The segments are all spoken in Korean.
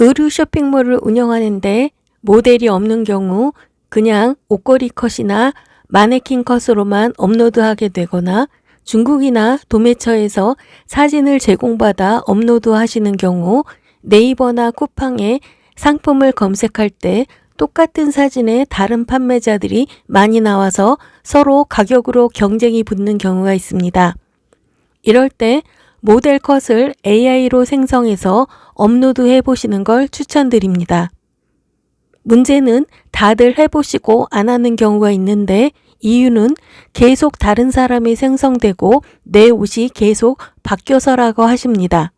의류 쇼핑몰을 운영하는데 모델이 없는 경우 그냥 옷걸이 컷이나 마네킹 컷으로만 업로드하게 되거나 중국이나 도매처에서 사진을 제공받아 업로드 하시는 경우 네이버나 쿠팡에 상품을 검색할 때 똑같은 사진에 다른 판매자들이 많이 나와서 서로 가격으로 경쟁이 붙는 경우가 있습니다. 이럴 때 모델 컷을 AI로 생성해서 업로드 해보시는 걸 추천드립니다. 문제는 다들 해보시고 안 하는 경우가 있는데 이유는 계속 다른 사람이 생성되고 내 옷이 계속 바뀌어서라고 하십니다.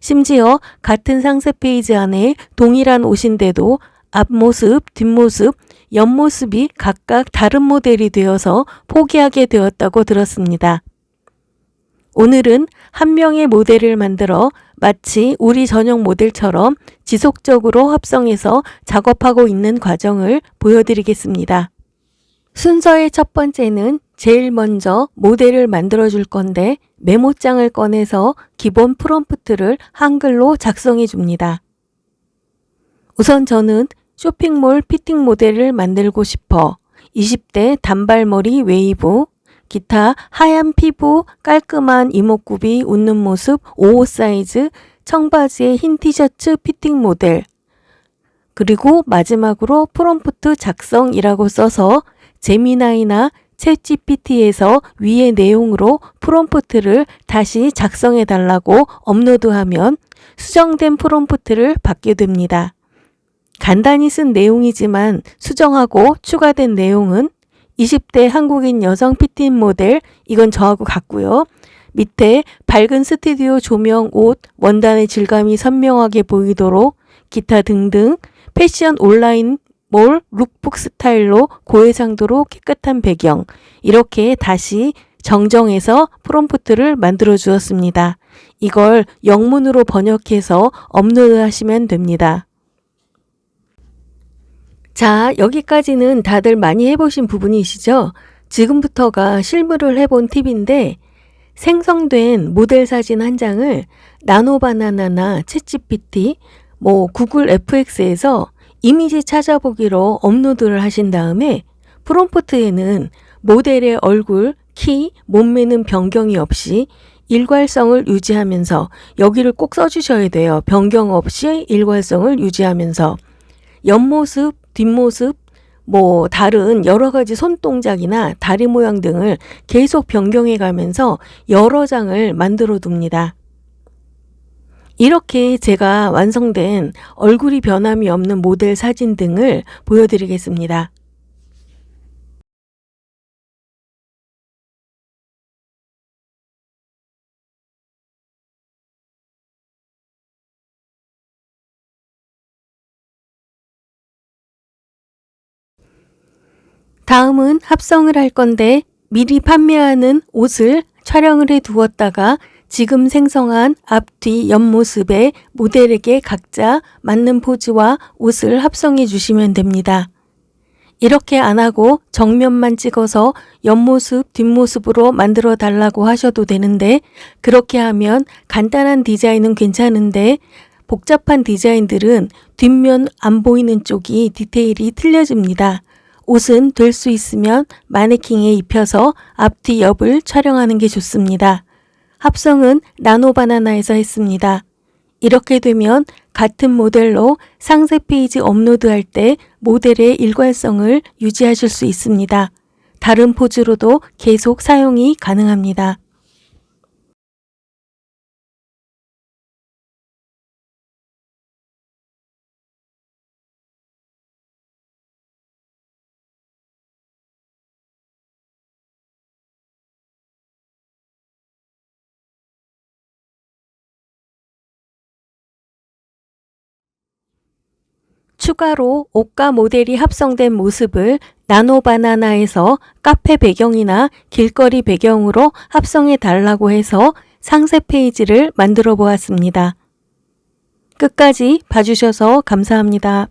심지어 같은 상세 페이지 안에 동일한 옷인데도 앞모습, 뒷모습, 옆모습이 각각 다른 모델이 되어서 포기하게 되었다고 들었습니다. 오늘은 한 명의 모델을 만들어 마치 우리 전용 모델처럼 지속적으로 합성해서 작업하고 있는 과정을 보여드리겠습니다. 순서의 첫 번째는 제일 먼저 모델을 만들어 줄 건데 메모장을 꺼내서 기본 프롬프트를 한글로 작성해 줍니다. 우선 저는 쇼핑몰 피팅 모델을 만들고 싶어 20대 단발머리 웨이브, 기타 하얀 피부, 깔끔한 이목구비 웃는 모습 55 사이즈, 청바지에 흰 티셔츠 피팅 모델, 그리고 마지막으로 프롬프트 작성이라고 써서 제미나이나 챗GPT에서 위의 내용으로 프롬프트를 다시 작성해 달라고 업로드하면 수정된 프롬프트를 받게 됩니다. 간단히 쓴 내용이지만 수정하고 추가된 내용은 20대 한국인 여성 피팅 모델 이건 저하고 같고요. 밑에 밝은 스튜디오 조명 옷 원단의 질감이 선명하게 보이도록 기타 등등 패션 온라인 몰 룩북 스타일로 고해상도로 깨끗한 배경 이렇게 다시 정정해서 프롬프트를 만들어 주었습니다. 이걸 영문으로 번역해서 업로드 하시면 됩니다. 자, 여기까지는 다들 많이 해보신 부분이시죠? 지금부터가 실물을 해본 팁인데 생성된 모델 사진 한 장을 나노바나나나 챗GPT, 뭐 구글 FX에서 이미지 찾아보기로 업로드를 하신 다음에 프롬프트에는 모델의 얼굴, 키, 몸매는 변경이 없이 일괄성을 유지하면서 여기를 꼭 써주셔야 돼요. 변경 없이 일괄성을 유지하면서 옆모습, 뒷모습, 뭐 다른 여러 가지 손동작이나 다리 모양 등을 계속 변경해 가면서 여러 장을 만들어 둡니다. 이렇게 제가 완성된 얼굴이 변함이 없는 모델 사진 등을 보여드리겠습니다. 다음은 합성을 할 건데 미리 판매하는 옷을 촬영을 해 두었다가 지금 생성한 앞뒤 옆모습의 모델에게 각자 맞는 포즈와 옷을 합성해 주시면 됩니다. 이렇게 안 하고 정면만 찍어서 옆모습, 뒷모습으로 만들어 달라고 하셔도 되는데 그렇게 하면 간단한 디자인은 괜찮은데 복잡한 디자인들은 뒷면 안 보이는 쪽이 디테일이 틀려집니다. 옷은 될 수 있으면 마네킹에 입혀서 앞뒤 옆을 촬영하는 게 좋습니다. 합성은 나노바나나에서 했습니다. 이렇게 되면 같은 모델로 상세 페이지 업로드할 때 모델의 일관성을 유지하실 수 있습니다. 다른 포즈로도 계속 사용이 가능합니다. 추가로 옷과 모델이 합성된 모습을 나노바나나에서 카페 배경이나 길거리 배경으로 합성해 달라고 해서 상세 페이지를 만들어 보았습니다. 끝까지 봐주셔서 감사합니다.